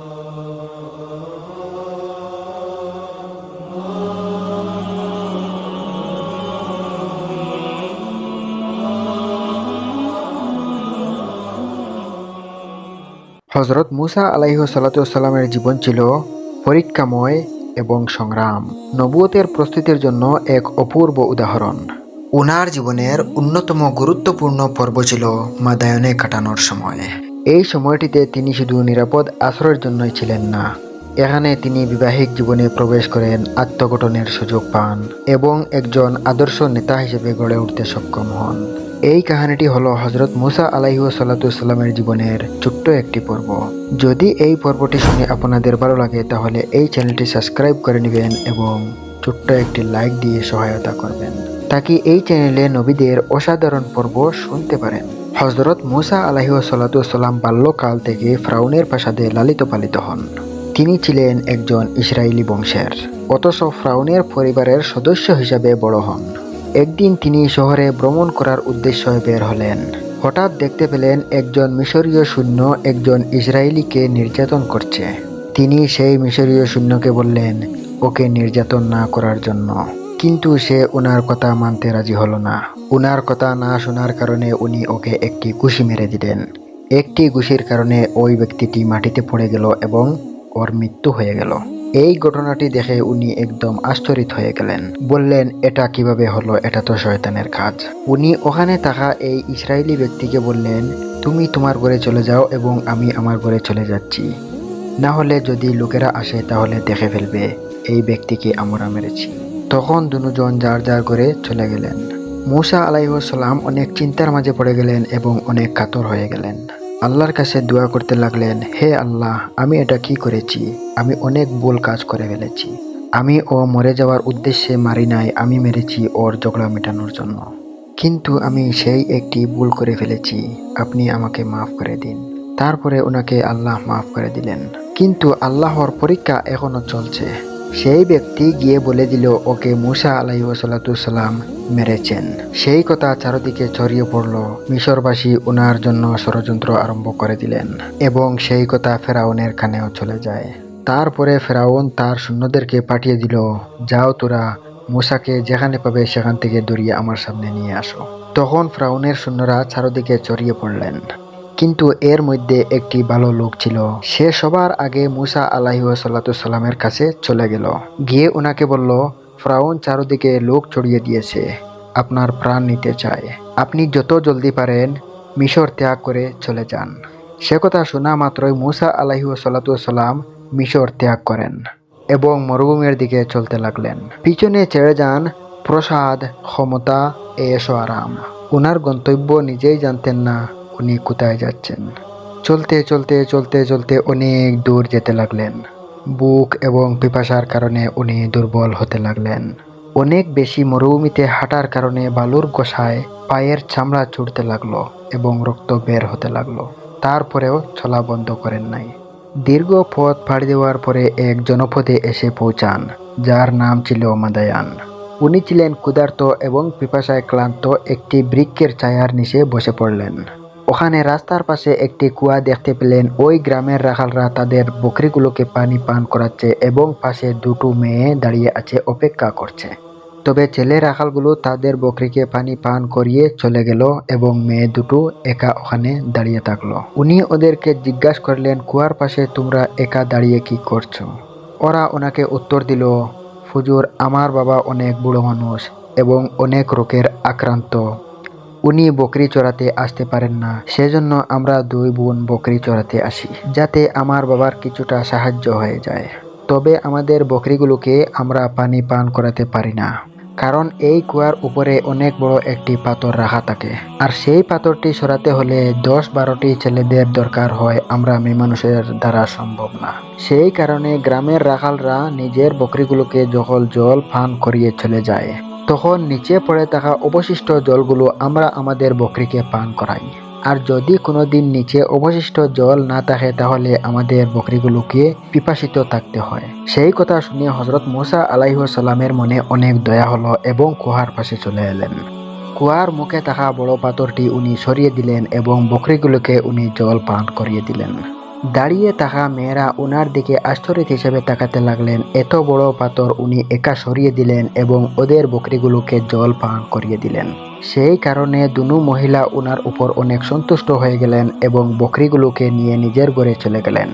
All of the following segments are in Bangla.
হজরত মুসা আলাইহ সাল্লামের জীবন ছিল পরীক্ষাময় এবং সংগ্রাম। নবুয়তের প্রস্তুতির জন্য এক অপূর্ব উদাহরণ। উনার জীবনের অন্যতম গুরুত্বপূর্ণ পর্ব ছিল মাদায়নে কাটানোর সময়। এই সময়টিতে তিনি শুধু নিরাপদ আশ্রয়ের জন্যই ছিলেন না, এখানে তিনি বিবাহিক জীবনে প্রবেশ করেন আত্মগঠনের সুযোগ পান এবং একজন আদর্শ নেতা হিসেবে গড়ে উঠতে সক্ষম হন। এই কাহিনীটি হলো হজরত মুসা আলাইহু সাল্লাতুসাল্লামের জীবনের ছোট্ট একটি পর্ব। যদি এই পর্বটি শুনে আপনাদের ভালো লাগে, তাহলে এই চ্যানেলটি সাবস্ক্রাইব করে নেবেন এবং ছোট্ট একটি লাইক দিয়ে সহায়তা করবেন। তাকে এই চ্যানেলে নবীদের অসাধারণ পর্ব শুনতে পারেন। হজরত মুসা আলাইহু সাল্লাতুসাল্লাম বাল্যকাল থেকে ফ্রাউনের প্রাসাদে লালিত পালিত হন। তিনি ছিলেন একজন ইসরায়েলি বংশের, অথচ ফ্রাউনের পরিবারের সদস্য হিসাবে বড় হন। একদিন তিনি শহরে ভ্রমণ করার উদ্দেশ্যে বের হলেন। হঠাৎ দেখতে পেলেন একজন মিশরীয় সৈন্য একজন ইসরায়েলিকে নির্যাতন করছে। তিনি সেই মিশরীয় সৈন্যকে বললেন, ওকে নির্যাতন না করার জন্য। কিন্তু সে উনার কথা মানতে রাজি হলো না। উনার কথা না শোনার কারণে উনি ওকে একটি ঘুষি মেরে দিলেন। একটি ঘুষির কারণে ওই ব্যক্তিটি মাটিতে পড়ে গেল এবং ওর মৃত্যু হয়ে গেল। এই ঘটনাটি দেখে উনি একদম আশ্চর্যিত হয়ে গেলেন। বললেন, এটা কীভাবে হলো? এটা তো শয়তানের কাজ। উনি ওখানে থাকা এই ইসরায়েলি ব্যক্তিকে বললেন, তুমি তোমার ঘরে চলে যাও এবং আমি আমার ঘরে চলে যাচ্ছি। না হলে যদি লোকেরা আসে তাহলে দেখে ফেলবে, এই ব্যক্তিকে আমরা মেরেছি। তখন দুজন যার যার করে চলে গেলেন। মুসা আলাইসাল্লাম অনেক চিন্তার মাঝে পড়ে গেলেন এবং অনেক কাতর হয়ে গেলেন। আল্লাহর কাছে দোয়া করতে লাগলেন, হে আল্লাহ, আমি এটা কি করেছি? আমি অনেক ভুল কাজ করে ফেলেছি। আমি ও মরে যাওয়ার উদ্দেশ্যে মারি নাই, আমি মেরেছি ওর ঝগড়া মেটানোর জন্য। কিন্তু আমি সেই একটি ভুল করে ফেলেছি, আপনি আমাকে মাফ করে দিন। তারপরে ওনাকে আল্লাহ মাফ করে দিলেন। কিন্তু আল্লাহর পরীক্ষা এখনও চলছে। সেই ব্যক্তি গিয়ে বলে দিল, ওকে মুসা আলাইসাল্লাম মেরেছেন। সেই কথা চারদিকে ছড়িয়ে পড়ল। মিশরবাসী ওনার জন্য ষড়যন্ত্র আরম্ভ করে দিলেন এবং সেই কথা ফেরাউনের কানেও চলে যায়। তারপরে ফেরাউন তার সৈন্যদেরকে পাঠিয়ে দিল, যাও তোরা মুসাকে যেখানে পাবে সেখান থেকে দৌড়িয়ে আমার সামনে নিয়ে আসো। তখন ফ্রাউনের সৈন্যরা চারদিকে ছড়িয়ে পড়লেন। কিন্তু এর মধ্যে একটি ভালো লোক ছিল। সে সবার আগে মুসা আলাহি সাল্লামের কাছে চলে গেল। গিয়ে ওনাকে বলল, ফ্রাউন চারদিকে লোক ছড়িয়ে দিয়েছে। আপনার প্রাণ নিতে চায়। আপনি যত জলদি পারেন, মিশর ত্যাগ করে চলে যান। সে কথা শোনা মাত্রই মুসা আলাহি সাল্লাম মিশর ত্যাগ করেন এবং মরুভূমির দিকে চলতে লাগলেন। পিছনে ছেড়ে যান প্রসাদ, ক্ষমতা, এসো আরাম। ওনার গন্তব্য নিজেই জানতেন না উনি কোথায় যাচ্ছেন? চলতে চলতে চলতে চলতে অনেক দূর যেতে লাগলেন। বুক এবং পিপাসার কারণে উনি দুর্বল হতে লাগলেন। অনেক বেশি মরুভূমিতে হাঁটার কারণে বালুর গোসায় পায়ের চামড়া চুড়তে লাগল এবং রক্ত বের হতে লাগল। তারপরেও চলা বন্ধ করেন নাই। দীর্ঘ পথ ফাড়ি দেওয়ার পরে এক জনপদে এসে পৌঁছান, যার নাম ছিল মাদায়ান। উনি ছিলেন ক্ষুধার্ত এবং পিপাসায় ক্লান্ত একটি বৃক্ষের ছায়ার নিচে বসে পড়লেন। ওখানে রাস্তার পাশে একটি কুয়া দেখতে পেলেন। ওই গ্রামের রাখালরা তাদের বকরিগুলোকে পানি পান করাচ্ছে এবং পাশে দুটো মেয়ে দাঁড়িয়ে আছে, অপেক্ষা করছে। তবে ছেলে রাখালগুলো তাদের বকরিকে পানি পান করিয়ে চলে গেল এবং মেয়ে দুটো একা ওখানে দাঁড়িয়ে থাকল। উনি ওদেরকে জিজ্ঞাসা করলেন, কুয়ার পাশে তোমরা একা দাঁড়িয়ে কি করছ? ওরা ওনাকে উত্তর দিল ফুজুর আমার বাবা অনেক বুড়ো মানুষ এবং অনেক রোগের আক্রান্ত। উনি বকরি চড়াতে আসতে পারেন না। সেজন্য আমরা দুই বোন বকরি চড়াতে আসি, যাতে আমার বাবার কিছুটা সাহায্য হয়ে যায়। তবে আমাদের বকরিগুলোকে আমরা পানি পান করাতে পারি না, কারণ এই কুয়ার উপরে অনেক বড় একটি পাথর রাখা থাকে। আর সেই পাথরটি সরাতে হলে দশ বারোটি ছেলেদের দরকার হয় আমরা মেয়ে মানুষের দ্বারা সম্ভব না। সেই কারণে গ্রামের রাখালরা নিজের বকরিগুলোকে যখন জল পান করিয়ে চলে যায়। তখন নিচে পড়ে থাকা অবশিষ্ট জলগুলো আমরা আমাদের বকরিকে পান করাই। আর যদি কোনো দিন নিচে অবশিষ্ট জল না থাকে, তাহলে আমাদের বকরিগুলোকে পিপাসিত থাকতে হয়। সেই কথা শুনে হজরত মুসা আলাইসাল্লামের মনে অনেক দয়া হলো এবং কুহার পাশে চলে এলেন। কুয়ার মুখে থাকা বড় পাথরটি উনি সরিয়ে দিলেন এবং বকরিগুলোকে উনি জল পান করিয়ে দিলেন। দাঁড়িয়ে থাকা মেয়েরা উনার দিকে আশ্চর্য হিসেবে তাকাতে লাগলেন। এত বড় পাথর উনি একা সরিয়ে দিলেন এবং ওদের বকরিগুলোকে জল পান করিয়ে দিলেন। সেই কারণে দুনু মহিলা উনার উপর অনেক সন্তুষ্ট হয়ে গেলেন এবং বকরিগুলোকে নিয়ে নিজের ঘরে চলে গেলেন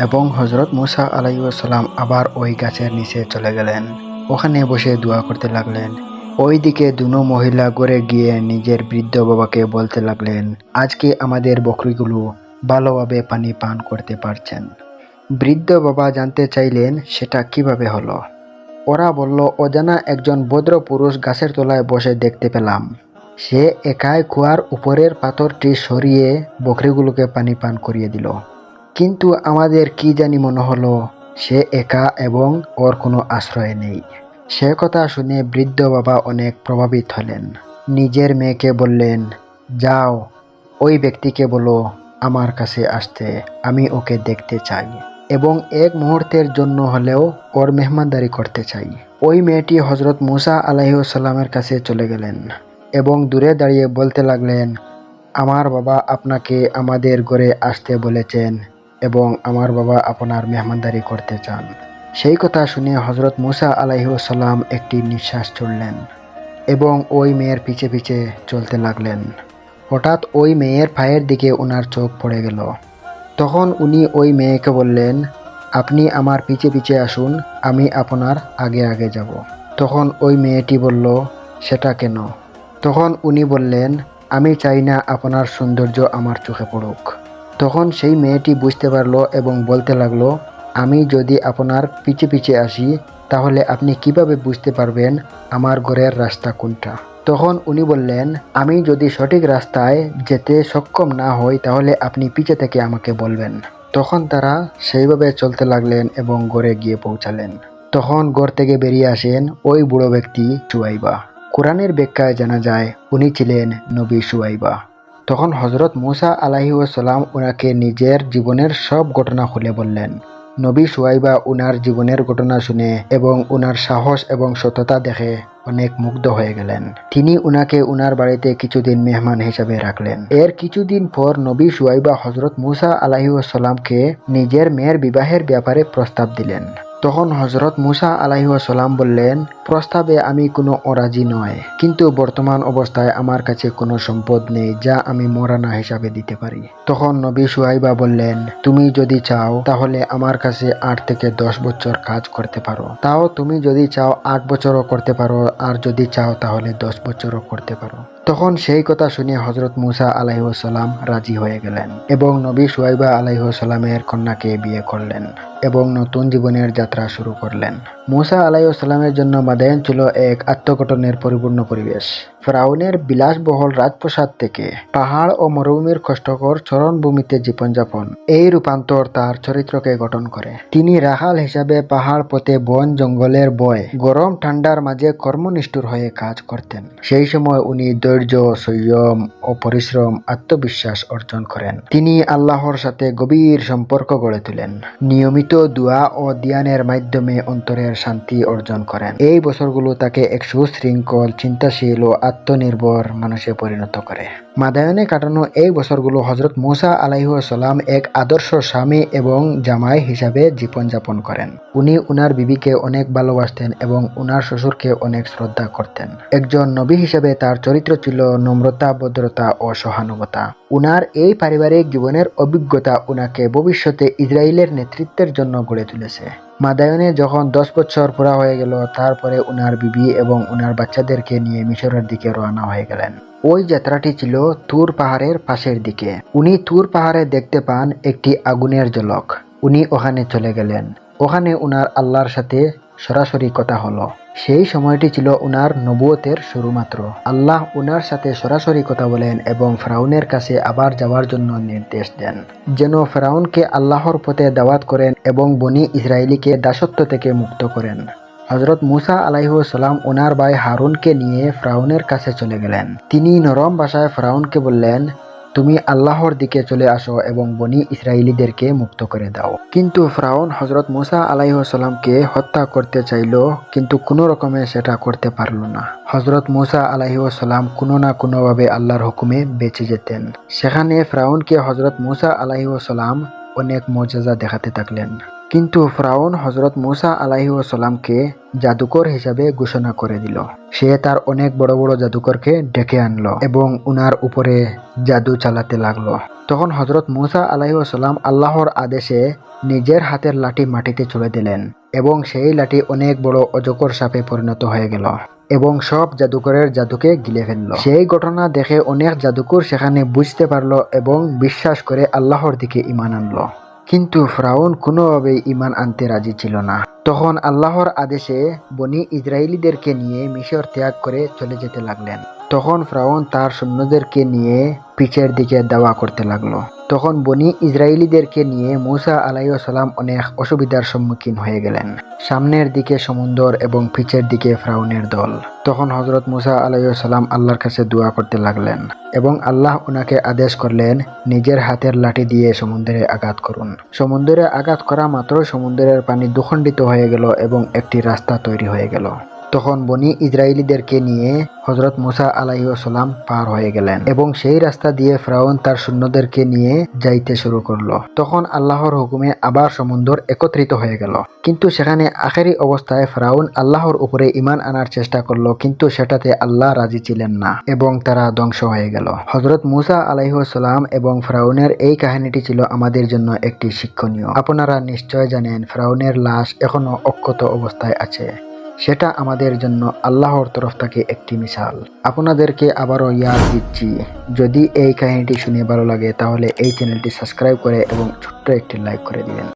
এবং হজরত মুসা আলাইসাল্লাম আবার ওই গাছের নিচে চলে গেলেন। ওখানে বসে দোয়া করতে লাগলেন। ওইদিকে দুনো মহিলা ঘরে গিয়ে নিজের বৃদ্ধ বাবাকে বলতে লাগলেন, আজকে আমাদের বকরিগুলো ভালোভাবে পানি পান করতে পারছেন। বৃদ্ধ বাবা জানতে চাইলেন, সেটা কীভাবে হলো? ওরা বলল, অজানা একজন ভদ্র পুরুষ গাছের তলায় বসে দেখতে পেলাম। সে একাই কুয়ার উপরের পাথরটি সরিয়ে বকরিগুলোকে পানি পান করিয়ে দিল। কিন্তু আমাদের কি জানি মনে হলো, সে একা এবং ওর কোনো আশ্রয় নেই। সে কথা শুনে বৃদ্ধ বাবা অনেক প্রভাবিত হলেন। নিজের মেয়েকে বললেন, যাও। ওই ব্যক্তিকে বলো আমার কাছে আসতে আমি ওকে দেখতে চাই এবং এক মুহূর্তের জন্য হলেও ওর মেহমানদারি করতে চাই। ওই মেয়েটি হজরত মুসা আলাইসাল্লামের কাছে চলে গেলেন এবং দূরে দাঁড়িয়ে বলতে লাগলেন, আমার বাবা আপনাকে আমাদের ঘরে আসতে বলেছেন এবং আমার বাবা আপনার মেহমানদারি করতে চান। সেই কথা শুনে হজরত মুসা আলাইসাল্লাম একটি নিঃশ্বাস ছুড়লেন এবং ওই মেয়ের পিছে পিছে চলতে লাগলেন। হঠাৎ ওই মেয়ের পায়ের দিকে ওনার চোখ পড়ে গেল। তখন উনি ওই মেয়েকে বললেন, আপনি আমার পিছে পিছে আসুন, আমি আপনার আগে আগে যাব। তখন ওই মেয়েটি বলল, সেটা কেন? তখন উনি বললেন, আমি চাই না আপনার সৌন্দর্য আমার চোখে পড়ুক। তখন সেই মেয়েটি বুঝতে পারল এবং বলতে লাগল, আমি যদি আপনার পিছে পিছে আসি, তাহলে আপনি কীভাবে বুঝতে পারবেন আমার ঘরের রাস্তা কোনটা? তখন উনি বললেন, আমি যদি সঠিক রাস্তায় যেতে সক্ষম না হই, তাহলে আপনি পিছে থেকে আমাকে বলবেন। তখন তারা সেইভাবে চলতে লাগলেন এবং ঘরে গিয়ে পৌঁছালেন। তখন ঘর থেকে বেরিয়ে আসেন ওই বুড়ো ব্যক্তি সুয়াইবা। কোরআনের ব্যাখ্যায় জানা যায়, উনি ছিলেন নবী সুয়াইবা। তখন হজরত মুসা আলাহিউসালাম ওনাকে নিজের জীবনের সব ঘটনা খুলে বললেন। নবী সুয়াইবা উনার জীবনের ঘটনা শুনে এবং উনার সাহস এবং সততা দেখে অনেক মুগ্ধ হয়ে গেলেন। তিনি উনাকে উনার বাড়িতে কিছুদিন মেহমান হিসাবে রাখলেন। এর কিছুদিন পর নবী সুয়াইবা হজরত মুসা আলাহিউসালামকে নিজের মেয়ের বিবাহের ব্যাপারে প্রস্তাব দিলেন। তখন হজরত মুসা আলাহিউসালাম বললেন প্রস্তাবে আমি কোনো অরাজি নয়, কিন্তু বর্তমান অবস্থায় আমার কাছে কোনো সম্পদ নেই যা আমি মরানা হিসাবে দিতে পারি। তখন নবী সুহাইবা বললেন, তুমি যদি চাও, তাহলে আমার কাছে আট থেকে দশ বছর কাজ করতে পারো। তাও তুমি যদি চাও আট বছরও করতে পারো, আর যদি চাও, তাহলে দশ বছরও করতে পারো। তখন সেই কথা শুনে হজরত মুসা আলাইসাল্লাম রাজি হয়ে গেলেন এবং নবী সুয়াইবা আলাইসাল্লামের কন্যাকে বিয়ে করলেন এবং নতুন জীবনের যাত্রা শুরু করলেন। মুসা আলাইসাল্লামের জন্য মাদায়ন ছিল এক আত্মগঠনের পরিপূর্ণ পরিবেশ। ফ্রাউনের বিলাসবহল রাজপ্রসাদ থেকে পাহাড় ও মরুভূমির কষ্টকর চরণভূমিতে জীবনযাপন। এই রূপান্তর তার চরিত্রকে গঠন করে। তিনি রাহাল হিসাবে পাহাড় পথে বন জঙ্গলের বয়। গরম ঠান্ডার মাঝে কর্মনিষ্ঠুর হয়ে কাজ করতেন। সেই সময় উনি ধৈর্য, সংযম ও পরিশ্রম, আত্মবিশ্বাস অর্জন করেন। তিনি আল্লাহর সাথে গভীর সম্পর্ক গড়ে তোলেন। নিয়মিত দোয়া ও ধ্যানের মাধ্যমে অন্তরের শান্তি অর্জন করেন। এই বছরগুলো তাকে এক সুশৃঙ্খল, চিন্তাশীল ও আত্মনির্ভর মানুষে পরিণত করে। মাদায়নে কাটানো এই বছরগুলো হজরত মুসা আলাইসাল্লাম এক আদর্শ স্বামী এবং জামাই হিসাবে জীবনযাপন করেন। উনি উনার বিবিকে অনেক ভালোবাসতেন এবং উনার শ্বশুরকে অনেক শ্রদ্ধা করতেন। একজন নবী হিসেবে তার চরিত্র ছিল নম্রতা, ভদ্রতা ও সহানুভূতা। উনার এই পারিবারিক জীবনের অভিজ্ঞতা উনাকে ভবিষ্যতে ইসরায়েলের নেতৃত্বের জন্য গড়ে তুলেছে। মাদায়নে যখন দশ বছর পুরা হয়ে গেল, তারপরে উনার বিবি এবং উনার বাচ্চাদেরকে নিয়ে মিশরের দিকে রওনা হয়ে গেলেন। ওই যাত্রাটি ছিল তুর পাহাড়ের পাশের দিকে। উনি তুর পাহাড়ে দেখতে পান একটি আগুনের জলক উনি ওখানে চলে গেলেন। ওখানে উনার আল্লাহর সাথে সরাসরি কথা হলো। সেই সময়টি ছিল উনার নবুয়তের শুরু মাত্র আল্লাহ উনার সাথে সরাসরি কথা বলেন এবং ফ্রাউনের কাছে আবার যাওয়ার জন্য নির্দেশ দেন। যেন ফ্রাউনকে আল্লাহর পথে দাওয়াত করেন এবং বনি ইসরায়েলিকে দাসত্ব থেকে মুক্ত করেন। হজরত মুসা আলাইসাল্লাম ওনার ভাই হারুনকে নিয়ে ফ্রাউনের কাছে চলে গেলেন। তিনি নরম ভাষায় ফ্রাউনকে বললেন তুমি আল্লাহর দিকে চলে আসো এবং বনি ইসরায়েলিদেরকে মুক্ত করে দাও। কিন্তু ফ্রাউন হজরত মুসা আলাইসাল্লামকে হত্যা করতে চাইল, কিন্তু কোনো রকমে সেটা করতে পারল না। হজরত মুসা আলাইসাল্লাম কোনো না কোনোভাবে আল্লাহর হুকুমে বেঁচে যেতেন। সেখানে ফ্রাউনকে হজরত মুসা আলাইসাল্লাম অনেক মর্যাদা দেখাতে থাকলেন। কিন্তু ফ্রাউন হজরত মুসা আলাইসাল্লামকে জাদুকর হিসাবে ঘোষণা করে দিল। সে তার অনেক বড় বড় জাদুকরকে ডেকে আনলো এবং উনার উপরে জাদু চালাতে লাগল। তখন হজরত মুসা আলাইসাল্লাম আল্লাহর আদেশে নিজের হাতের লাঠি মাটিতে চলে দিলেন এবং সেই লাঠি অনেক বড় অজগর সাপে পরিণত হয়ে গেল এবং সব জাদুকরের জাদুকে গিলে ফেলল। সেই ঘটনা দেখে অনেক জাদুকর সেখানে বুঝতে পারল এবং বিশ্বাস করে আল্লাহর দিকে ইমান আনলো। কিন্তু ফ্রাউন কোনোভাবেই ইমান আনতে রাজি ছিল না। তখন আল্লাহর আদেশে বনি ইসরায়েলিদেরকে নিয়ে মিশর ত্যাগ করে চলে যেতে লাগলেন। তখন ফ্রাউন তার সৈন্যদেরকে নিয়ে পিছের দিকে দাওয়া করতে লাগল। তখন বনি ইসরায়েলিদেরকে নিয়ে মুসা আলাইসালাম অনেক অসুবিধার সম্মুখীন হয়ে গেলেন। সামনের দিকে সমুন্দর এবং পিছের দিকে ফ্রাউনের দল। তখন হজরত মুসা আলাইসালাম আল্লাহর কাছে দোয়া করতে লাগলেন এবং আল্লাহ ওনাকে আদেশ করলেন, নিজের হাতের লাঠি দিয়ে সমুদ্রে আঘাত করুন। সমুদ্রে আঘাত করা মাত্র সমুদ্রের পানি দুখণ্ডিত হয়ে গেল এবং একটি রাস্তা তৈরি হয়ে গেল। তখন বনি ইসরায়েলিদেরকে নিয়ে হজরত মুসা আলাইসাল্লাম পার হয়ে গেলেন এবং সেই রাস্তা দিয়ে ফ্রাউন তার সৈন্যদেরকে নিয়ে যাইতে শুরু করল। তখন আল্লাহর হুকুমে আবার সমুন্দর একত্রিত হয়ে গেল। কিন্তু সেখানে আখেরি অবস্থায় ফ্রাউন আল্লাহর উপরে ইমান আনার চেষ্টা করল, কিন্তু সেটাতে আল্লাহ রাজি ছিলেন না এবং তারা ধ্বংস হয়ে গেল। হজরত মুসা আলাইসাল্লাম এবং ফ্রাউনের এই কাহিনীটি ছিল আমাদের জন্য একটি শিক্ষণীয়। আপনারা নিশ্চয় জানেন, ফ্রাউনের লাশ এখনও অক্ষত অবস্থায় আছে। সেটা আমাদের জন্য আল্লাহর তরফ থেকে একটি মিশাল। আপনাদেরকে আবারও ইয়াদ দিচ্ছি। যদি এই কাহিনীটি শুনে ভালো লাগে, তাহলে এই চ্যানেলটি সাবস্ক্রাইব করে এবং ছোট্ট একটি লাইক করে দিবেন।